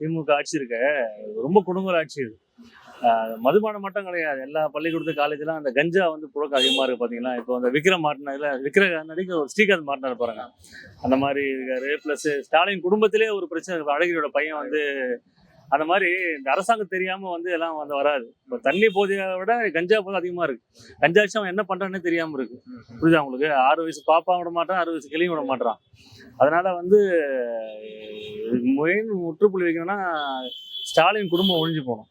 திமுக ஆட்சி இருக்க ரொம்ப குடும்ப ஆட்சி இது. மதுபானம் மட்டும் கிடையாது. எல்லா பள்ளிக்கூடத்து காலேஜ்லாம் அந்த கஞ்சா வந்து புழக்கம் அதிகமாக இருக்கு பார்த்தீங்களா இப்போ அந்த விக்ரம் மாட்டினதுல விக்ர நடிக்க ஒரு ஸ்ரீகாந்த் மாட்டினார் பாருங்க. அந்த மாதிரி இருக்காரு. ப்ளஸ் ஸ்டாலின் குடும்பத்திலே ஒரு பிரச்சனை இருக்கு. அழகிரியோட பையன் வந்து அந்த மாதிரி இந்த அரசாங்கம் தெரியாம வந்து எல்லாம் வந்து வராது. இப்போ தண்ணி போதையை விட கஞ்சா போதை அதிகமா இருக்கு. கஞ்சா வச்சு அவன் என்ன பண்றானே தெரியாம இருக்கு. புரியுதா உங்களுக்கு? ஆறு வயசு பாப்பா விட மாட்டான் ஆறு வயசு கிளியும் விட மாட்டான். அதனால வந்து மெயின் முற்றுப்புள்ளி வைக்கணும்னா ஸ்டாலின் குடும்பம் ஒழிஞ்சு போகணும்.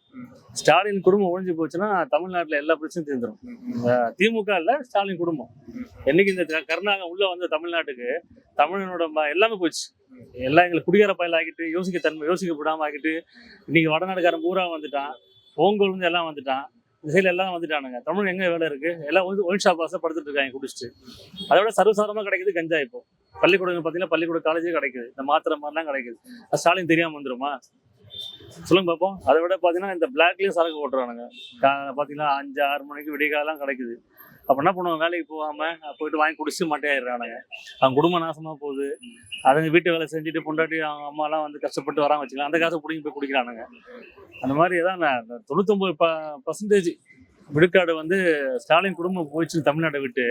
ஸ்டாலின் குடும்பம் ஒழிஞ்சு போச்சுன்னா தமிழ்நாட்டுல எல்லா பிரச்சனையும் தீர்ந்துடும் திமுக இல்ல ஸ்டாலின் குடும்பம். என்னைக்கு இந்த க- கருணாகம் உள்ள வந்த தமிழ்நாட்டுக்கு தமிழனோட எல்லாமே போச்சு. எல்லாம் எங்களை குடிகார பயல் ஆக்கிட்டு யோசிக்க தன்மை யோசிக்க விடாம ஆக்கிட்டு இன்னைக்கு வடநாடுக்காரன் பூரா வந்துட்டான். ஓங்கோல் வந்து எல்லாம் வந்துட்டான். இந்த எல்லாம் வந்துட்டானுங்க. தமிழ் எங்க வேலை இருக்கு? எல்லாம் வந்து ஒயின் ஷாப் வாசல் படுத்துட்டு இருக்காங்க குடிச்சிட்டு. அதை விட சர்வசாதாரமா கிடைக்குது கஞ்சா இப்போ. பள்ளிக்கூடங்கள் பார்த்தீங்கன்னா பள்ளிக்கூட காலேஜே கிடைக்குது. இந்த மாத்திரை மாதிரிலாம் கிடைக்குது. அது ஸ்டாலின் தெரியாம வந்துருமா? சொல்லுங்க பார்ப்போம் அதை விட பார்த்தீங்கன்னா இந்த பிளாக்லேயும் சரக்கு ஓட்டுறானுங்க. பார்த்தீங்கன்னா அஞ்சு ஆறு மணிக்கு விடிகாலாம் கிடைக்குது. அப்போ என்ன பண்ணுவாங்க? வேலைக்கு போகாம போயிட்டு வாங்கி குடிச்சு மாட்டேறானுங்க அவங்க குடும்பம் நாசமாக போகுது. அதுங்க வீட்டு வேலை செஞ்சுட்டு பொண்டாட்டி அவங்க அம்மாலாம் வந்து கஷ்டப்பட்டு வராங்க வச்சுக்கலாம் அந்த காசை பிடிங்கி போய் குடிக்கிறானுங்க. அந்த மாதிரி தான் நான் தொண்ணூத்தொம்பது ப பர்சன்டேஜ் விழுக்காடு வந்து ஸ்டாலின் குடும்பம் போயிடுச்சு தமிழ்நாட்டை விட்டு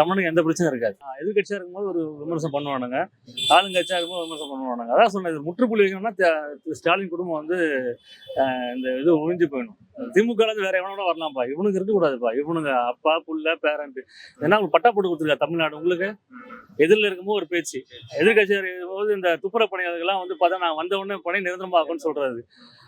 தமிழுக்கு எந்த பிரச்சனையும் இருக்காது. எதிர்கட்சியாக இருக்கும்போது ஒரு விமர்சனம் பண்ணுவானுங்க. ஆளுங்கட்சியாக இருக்கும்போது விமர்சனம் பண்ணுவானுங்க. அதான் சொன்னேன் இது முற்றுப்புள்ளி வைக்கணும்னா ஸ்டாலின் குடும்பம் வந்து ஆஹ் இந்த இது ஒழிஞ்சு போயிடும். திமுக வேற எவனோட வரலாம்ப்பா? இவனுக்கு இருக்கக்கூடாதுப்பா. இவனுங்க அப்பா புள்ள பேரண்ட் ஏன்னா உங்களுக்கு பட்டா போட்டு கொடுத்துருக்கா தமிழ்நாடு உங்களுக்கு? எதிரில் இருக்கும்போது ஒரு பேச்சு. எதிர்கட்சியார் போது இந்த துப்புர பணியாளர்கள்லாம் வந்து பார்த்தா நான் வந்த உடனே பணி நிரந்தரமாகும்னு சொல்றாரு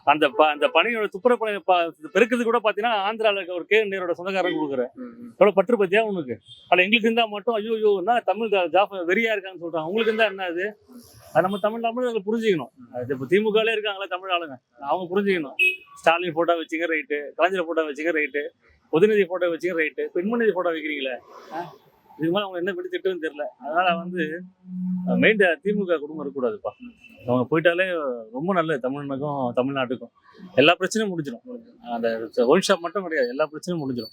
அந்த ப அந்த பணியோட துப்புர பணி ப பெருக்குது கூட பார்த்தீங்கன்னா ஆந்திராவில் இருக்க ஒரு கே. நேரோட சொந்தக்காரன் கொடுக்குறேன். எவ்வளோ பற்று பத்தியா உனக்கு? ஆனால் எங்களுக்கு இருந்தா மட்டும் ஐயோ ஐயோ என்ன தமிழ் ஜாஃப் வெறியா இருக்கான்னு சொல்றாங்க. உங்களுக்கு இருந்தால் என்ன அது? அது நம்ம தமிழ் தமிழ் புரிஞ்சுக்கணும். அது இப்போ திமுகலே இருக்காங்களா தமிழ் ஆளுங்க. அவங்க புரிஞ்சுக்கணும். ஸ்டாலின் போட்டோ வச்சுங்க ரைட்டு கலைஞர் போட்டோ வச்சுங்க ரைட்டு உதயநிதி போட்டோ வச்சுங்க ரைட்டு பெண்மணி போட்டோ வைக்கிறீங்களே? இதுக்கு மேலே அவங்க என்ன பிடி திட்டுன்னு தெரியல. அதனால வந்து மெயின் திமுக குடும்பம் இருக்கக்கூடாதுப்பா. அவங்க போயிட்டாலே ரொம்ப நல்லது தமிழனுக்கும் தமிழ்நாட்டுக்கும். எல்லா பிரச்சனையும் முடிஞ்சிடும். அந்த ஒன் ஷாப் மட்டும் கிடையாது எல்லா பிரச்சனையும் முடிஞ்சிடும்.